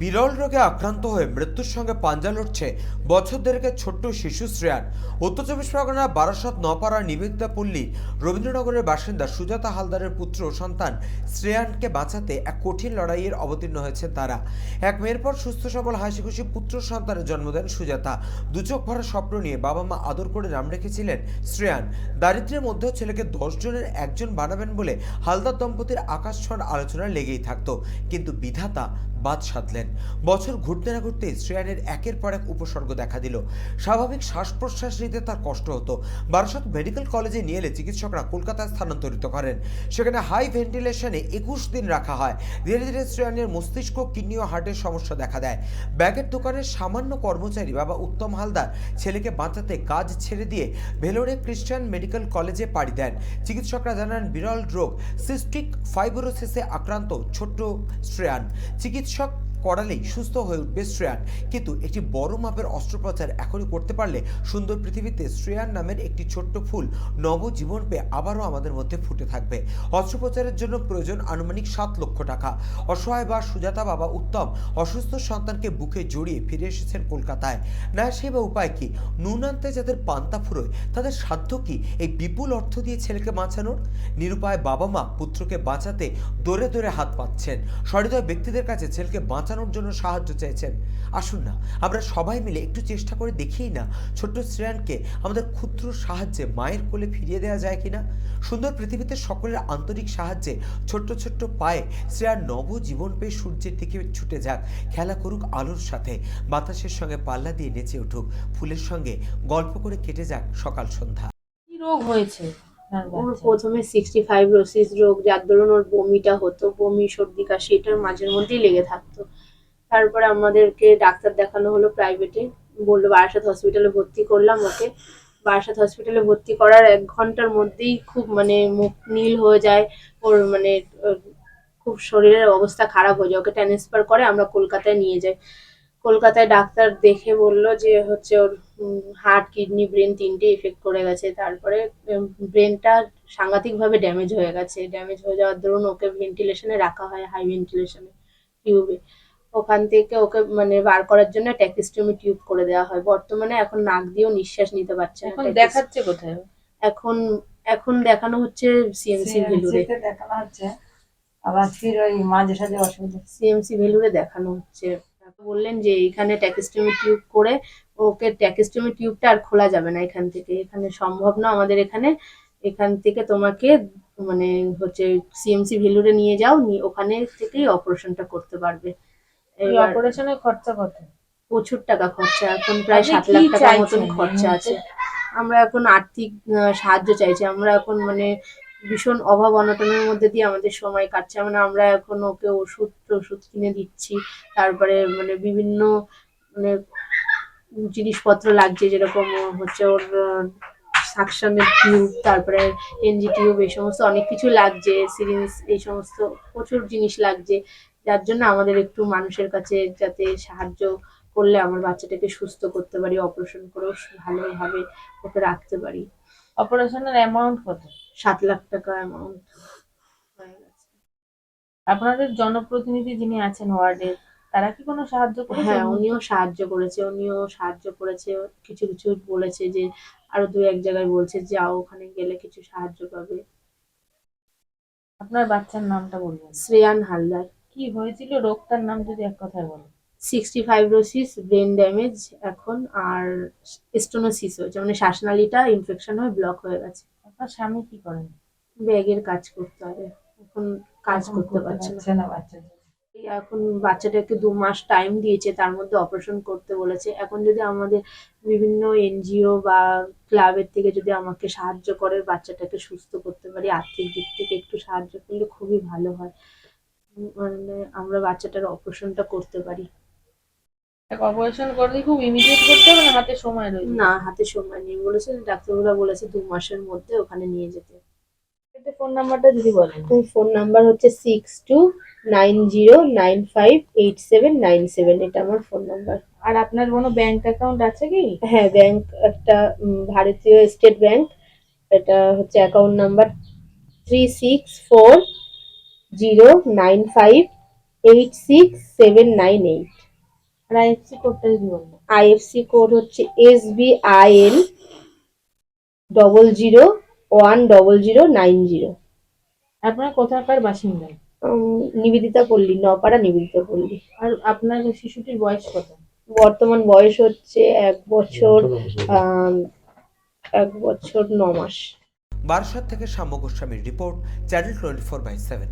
বিরল রোগে আক্রান্ত হয়ে মৃত্যুর সঙ্গে পাঞ্জা লড়ছে বছর দেড়েকের ছোট্ট শিশু শ্রেয়ান। উত্তর চব্বিশ পরগনা বারাসত নপাড়া নিবেদিতা পল্লী, রবীন্দ্রনগরের বাসিন্দা সুজাতা হালদারের পুত্র সন্তান শ্রেয়ানকে বাঁচাতে এক কঠিন লড়াইয়ের অবতীর্ণ হয়েছে তারা। এক মেয়ের পর সুস্থ, সবল হাসি খুশি পুত্র সন্তানের জন্ম দেন সুজাতা। দু চোখ ভরা স্বপ্ন নিয়ে বাবা মা আদর করে নাম রেখেছিলেন শ্রেয়ান। দারিদ্র্যের মধ্যেও ছেলেকে দশ জনের একজন বানাবেন বলে হালদার দম্পতির আকাশ ছোঁয়ার আলোচনা লেগেই থাকতো। কিন্তু বিধাতা বাদ সাধলেন। বছর ঘুরতে না ঘুরতে শ্রেয়ানের একের পর এক উপসর্গ দেখা দিল। স্বাভাবিক শ্বাস প্রশ্বাস নিতে তার কষ্ট হতো। বারাসত মেডিকেল কলেজে নিয়ে এলে চিকিৎসকরা কলকাতায় স্থানান্তরিত করেন। সেখানে হাই ভেন্টিলেশনে একুশ দিন রাখা হয়। ধীরে ধীরে শ্রেয়ানের মস্তিষ্ক, কিডনি ও হার্টের সমস্যা দেখা দেয়। ব্যাগের দোকানের সামান্য কর্মচারী বাবা উত্তম হালদার ছেলেকে বাঁচাতে কাজ ছেড়ে দিয়ে ভেলোরে খ্রিস্টান মেডিকেল কলেজে পাড়ি দেন। চিকিৎসকরা জানান, বিরল রোগ, সিস্টিক ফাইব্রোসিসে আক্রান্ত ছোট্ট শ্রেয়ান। çok করালেই সুস্থ হয়ে উঠবে শ্রেয়ান। কিন্তু একটি বড় মাপের অস্ত্রোপচার এখনই করতে পারলে সুন্দর পৃথিবীতে শ্রেয়ান নামের একটি ছোট্ট ফুল নবজীবন পেয়ে আবারও আমাদের মধ্যে ফুটে থাকবে। অস্ত্রোপচারের জন্য প্রয়োজন আনুমানিক সাত লক্ষ টাকা। অসহায় বা সুজাতা বাবা উত্তম অসুস্থ সন্তানকে বুকে জড়িয়ে ফিরে এসেছেন কলকাতায়। না সে বা উপায় কি? নুনান্তে যাদের পান্তা ফুরোয়, তাদের সাধ্য কি এই বিপুল অর্থ দিয়ে ছেলেকে বাঁচানোর? নিরুপায় বাবা মা পুত্রকে বাঁচাতে দৌড়ে দৌড়ে হাত পাচ্ছেন সহৃদয় ব্যক্তিদের কাছে ছেলেকে বাঁচানোর জন্য সাহায্য চাইছেন আসুন না আমরা সবাই মিলে একটু চেষ্টা করে দেখিই না ছোট্ট শ্রেয়ানকে আমাদের ক্ষুদ্র সাহায্যে মায়ের কোলে ফিরিয়ে দেওয়া যায় কিনা? সুন্দর পৃথিবীতে সকলের আন্তরিক সাহায্যে ছোট্ট ছোট্ট পায়ে শ্রেয়ার নবজীবন পেয়ে সূর্যের দিকে ছুটে যাক। খেলা করুক আলোর সাথে বাতাসের সঙ্গে পাল্লা দিয়ে নেচে উঠুক ফুলের সঙ্গে গল্প করে কেটে যাক সকাল সন্ধ্যা। রোগ হয়েছে? ওর প্রথমে সিক্সটি ফাইভ রোসিস রোগ যার দরুন ওর বমিটা হতো বমি সর্দি কাশি এটার মাঝের মধ্যেই লেগে থাকতো। তারপরে আমাদেরকে ডাক্তার দেখানো হলো প্রাইভেটে বলল, বারাসাত হসপিটালে ভর্তি করলাম ওকে। বারাসাত হসপিটালে ভর্তি করার এক ঘণ্টার মধ্যেই খুব মানে মুখ নীল হয়ে যায়। ওর মানে খুব শরীরের অবস্থা খারাপ হয়ে যায়। ওকে ট্রান্সফার করে আমরা কলকাতায় নিয়ে যাই। কলকাতায় ডাক্তার দেখে বলল যে, হচ্ছে ওর হার্ট কিডনি ব্রেন তিনটে এফেক্ট করে গেছে। তারপরে ব্রেনটা সাংঘাতিকভাবে ড্যামেজ হয়ে গেছে। ড্যামেজ হয়ে যাওয়ার দরুন ওকে ভেন্টিলেশনে রাখা হয় হাই ভেন্টিলেশনে টিউবে ওখান থেকে ওকে মানে বার করার জন্য ট্যাকিস্টমি টিউব করে দেওয়া হয়। বর্তমানে এখন নাক দিয়েও নিঃশ্বাস নিতে পারছে না এখন দেখাচ্ছে কোথায়? এখন এখন দেখানো হচ্ছে সিএমসি ভেলুরে। দেখানো হচ্ছে। আবার ফির ওই মাঝে সাঝে অসুবিধা। সিএমসি ভেলুরে দেখানো হচ্ছে। বললেন যে এখানে ট্যাকিস্টমি টিউব করে ওকে ট্যাকিস্টমি টিউবটা আর খোলা যাবে না এখান থেকে। এখানে সম্ভব না আমাদের এখানে। এখান থেকে তোমাকে মানে হচ্ছে সিএমসি ভেলুরে নিয়ে যাও নিয়ে ওখানে থেকেই অপারেশনটা করতে পারবে। এই অপারেশনের খরচা কত? প্রচুর টাকা খরচা এখন প্রায় সাত লাখ টাকার মতন খরচা আছে। আমরা এখন আর্থিক সাহায্য চাইছি। আমরা এখন মানে ভীষণ অভাব অনটনের মধ্যে দিয়ে আমাদের সময় কাটছে। মানে আমরা এখন ওকে ওষুধ ওষুধ কিনে দিচ্ছি। তারপরে মানে বিভিন্ন মানে জিনিসপত্র লাগছে যেরকম হচ্ছে ওর সাকশনের টিউব তারপরে এনজি টিউব এই সমস্ত অনেক কিছু লাগছে সিরিঞ্জ এই সমস্ত প্রচুর জিনিস লাগছে। যার জন্য আমাদের একটু মানুষের কাছে যাতে সাহায্য করলে আমার বাচ্চাটাকে সুস্থ করতে পারি অপারেশন করেও ভালোভাবে ওকে রাখতে পারি। অপারেশনের অ্যামাউন্ট কত? সাত লাখ টাকা অ্যামাউন্ট হয়ে গেছে। আপনাদের জনপ্রতিনিধি যিনি আছেন ওয়ার্ডে তারা কি কোনো সাহায্য করেছেন? হ্যাঁ উনিও সাহায্য করেছে উনিও সাহায্য করেছে কিছু কিছু বলেছে যে আরও দু এক জায়গায় বলছে যাও ওখানে গেলে কিছু সাহায্য পাবে। আপনার বাচ্চার নামটা বলবেন। শ্রেয়ান হালদার। কি হয়েছিল? রোগটার নাম যদি এক কথায় বলো। সিক্সটি ফাইব্রোসিস ব্রেন ড্যামেজ এখন আর স্টোনোসিস হয়েছে। মানে শ্বাসনালীটা ইনফেকশন হয়ে ব্লক হয়ে গেছে। আপনার স্বামী কি করেন? ব্যাগের কাজ করতে হবে এখন কাজ করতে পারছে না। বাচ্চাদের। এই এখন বাচ্চাটাকে দু মাস টাইম দিয়েছে তার মধ্যে অপারেশন করতে বলেছে। এখন যদি আমাদের বিভিন্ন এনজিও বা ক্লাবের থেকে যদি আমাকে সাহায্য করে বাচ্চাটাকে সুস্থ করতে পারি আর্থিক দিক থেকে একটু সাহায্য করলে খুবই ভালো হয়। মানে আমরা বাচ্চাটার অপারেশনটা করতে পারি। অপারেশন করলে খুব ইমিডিয়েট করতে হবে না হাতে সময় রয়েছে না হাতে সময় নেই। বলেছে ডাক্তারবাবুরা বলেছে দু মাসের মধ্যে ওখানে নিয়ে যেতে। ফোন নাম্বারটা যদি বলেন। ফোন নাম্বার হচ্ছে six two nine zero nine five eight seven nine seven এটা আমার ফোন নাম্বার আর আপনার কোনো ব্যাংক অ্যাকাউন্ট আছে কি? হ্যাঁ ব্যাংক একটা ভারতীয় স্টেট ব্যাংক এটা হচ্ছে account number three six four zero nine five eight six seven nine eight. আর আইএফসি কোডটা যদি বলুন। আইএফসি কোড হচ্ছে S B I N double zero one double zero nine zero আপনার কোথাকার বাসিন্দা নিবেদিতা পল্লী নপাড়া নিবেদিতা পল্লী। আর আপনার শিশুটির বয়স কত? বর্তমান বয়স হচ্ছে এক বছর এক বছর ন মাস। বারাসাত থেকে শ্যাম্য গোস্বামীর report channel twenty four by seven.